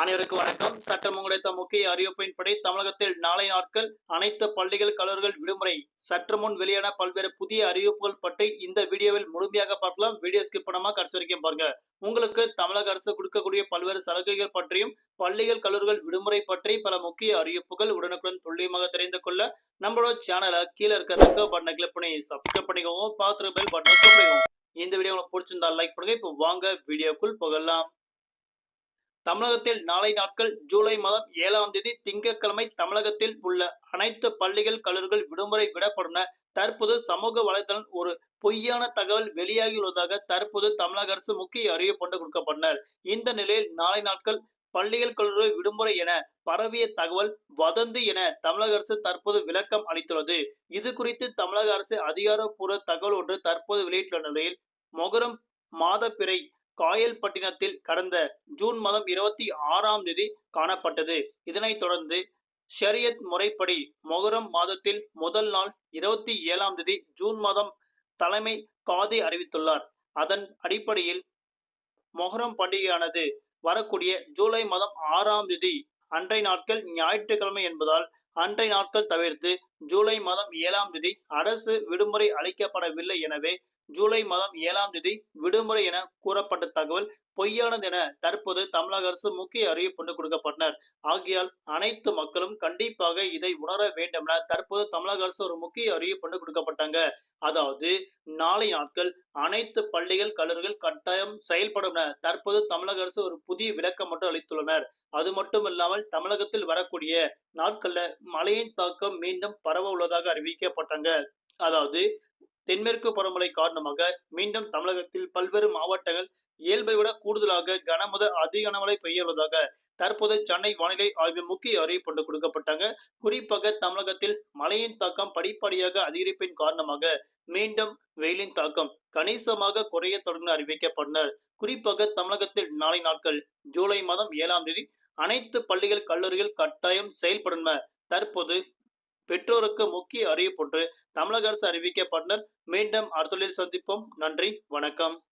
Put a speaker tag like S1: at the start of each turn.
S1: அனைவருக்கும் வணக்கம். சட்டம் கிடைத்த முக்கிய அறிவிப்பின்படி தமிழகத்தில் நாளை நாட்கள் அனைத்து பள்ளிகள் கல்லூரிகள் விடுமுறை. சற்று முன் வெளியான பல்வேறு புதிய அறிவிப்புகள் பற்றி இந்த வீடியோவில் முழுமையாக பார்க்கலாம். வீடியோ ஸ்கிப் பண்ணாம கடைசி வரைக்கும் பாருங்க. உங்களுக்கு தமிழக அரசு கொடுக்கக்கூடிய பல்வேறு சலுகைகள் பற்றியும் பள்ளிகள் கல்லூரிகள் விடுமுறை பற்றி பல முக்கிய அறிவிப்புகள் உடனுக்குடன் துல்லியமாக தெரிந்து கொள்ள நம்மளோட சேனலை கீழே இருக்க ரெக்க பட்டனை கிளிக் பண்ணி சப்ஸ்கிரைப் பண்ணிக்கோங்க. பார்த்து பெல் பட்டனை கிளிக் இந்த வீடியோ உங்களுக்கு பிடிச்சிருந்தா லைக் பண்ணுங்க. இப்போ வாங்க வீடியோக்குள் போகலாம். தமிழகத்தில் நாளை நாட்கள் ஜூலை மாதம் ஏழாம் தேதி திங்கட்கிழமை தமிழகத்தில் உள்ள அனைத்து பள்ளிகள் கல்லூரிகள் விடுமுறை விடப்படும் என தற்போது சமூக வலைதளம் ஒரு பொய்யான தகவல் வெளியாகியுள்ளதாக தற்போது தமிழக அரசு முக்கிய அறிவிப்பு கொண்டு கொடுக்கப்பட்டனர். இந்த நிலையில் நாளை நாட்கள் பள்ளிகள் கல்லூரி விடுமுறை என பரவிய தகவல் வதந்தி என தமிழக அரசு தற்போது விளக்கம் அளித்துள்ளது. இது குறித்து தமிழக அரசு அதிகாரப்பூர்வ தகவல் ஒன்று தற்போது வெளியிட்டுள்ள நிலையில் மொகரம் மாதப்பிறை காயல்பட்டினத்தில் கடந்த ஜூன் மாதம் இருபத்தி ஆறாம் தேதி காணப்பட்டது. இதனைத் தொடர்ந்து ஷரியத் முறைப்படி மொகரம் மாதத்தில் முதல் நாள் இருபத்தி ஏழாம் தேதி ஜூன் மாதம் தலைமை காதி அறிவித்துள்ளார். அதன் அடிப்படையில் மொஹரம் பண்டிகையானது வரக்கூடிய ஜூலை மாதம் ஆறாம் தேதி அன்றைய நாட்கள் ஞாயிற்றுக்கிழமை என்பதால் அன்றைய நாட்கள் தவிர்த்து ஜூலை மாதம் ஏழாம் தேதி அரசு விடுமுறை அளிக்கப்படவில்லை எனவே ஜூலை மாதம் ஏழாம் தேதி விடுமுறை என கூறப்பட்ட தகவல் பொய்யானது என தற்போது தமிழக அரசு முக்கிய அறிவிப்பு கொடுக்கப்பட்டனர். ஆகியால் அனைத்து மக்களும் கண்டிப்பாக இதை உணர வேண்டும் என தற்போது தமிழக அரசு ஒரு முக்கிய அறிவிப்பு கொடுக்கப்பட்டாங்க. அதாவது நாளை நாட்கள் அனைத்து பள்ளிகள் கல்லூரிகள் கட்டாயம் செயல்படும் என தற்போது தமிழக அரசு ஒரு புதிய விளக்கம் மட்டும் அளித்துள்ளனர். அது மட்டும் இல்லாமல் தமிழகத்தில் வரக்கூடிய நாட்கள்ல மழையின் தாக்கம் மீண்டும் பரவ உள்ளதாக அறிவிக்கப்பட்டாங்க. அதாவது தென்மேற்கு பருவமழை காரணமாக மீண்டும் தமிழகத்தில் பல்வேறு மாவட்டங்கள் இயல்பை விட கூடுதலாக கனமுத அதிக கனமழை பெய்யுள்ளதாக தற்போது சென்னை வானிலை ஆய்வு முக்கிய அறிவிப்பு ஒன்று கொடுக்கப்பட்டாங்க. குறிப்பாக தமிழகத்தில் மழையின் தாக்கம் படிப்படியாக அதிகரிப்பின் காரணமாக மீண்டும் வெயிலின் தாக்கம் கணிசமாக குறைய தொடங்க அறிவிக்கப்பட்டனர். குறிப்பாக தமிழகத்தில் நாளை நாட்கள் ஜூலை மாதம் ஏழாம் தேதி அனைத்து பள்ளிகள் கல்லூரிகள் கட்டாயம் செயல்படும் தற்போது பெற்றோருக்கு முக்கிய அறிவிப்பு ஒன்று. தமிழக அரசு அறிவிக்கப்பட்டனர் மீண்டும் அடுத்த சந்திப்போம். நன்றி. வணக்கம்.